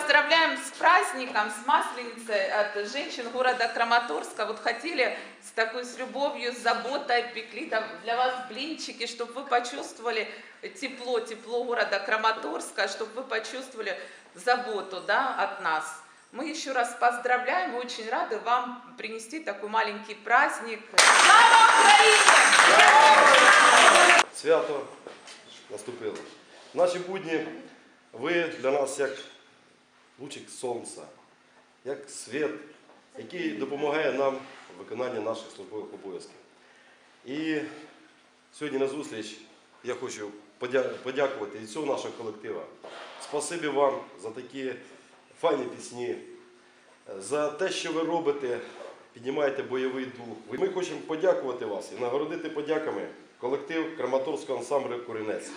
поздравляем с праздником, с Масленицей от женщин города Краматорска. Вот хотели с такой с любовью, с заботой пекли там для вас блинчики, чтобы вы почувствовали тепло, тепло города Краматорска, чтобы вы почувствовали заботу да, от нас. Мы еще раз поздравляем мы очень рады вам принести такой маленький праздник. Слава Україні! Свято наступило. Наші будни вы для нас як лучик сонця, як світ, який допомагає нам в виконанні наших службових обов'язків. І сьогодні на зустріч я хочу подякувати і цього нашого колектива. Спасибі вам за такі файні пісні, за те, що ви робите, піднімаєте бойовий дух. Ми хочемо подякувати вас і нагородити подяками колектив Краматорського ансамблю Куринець.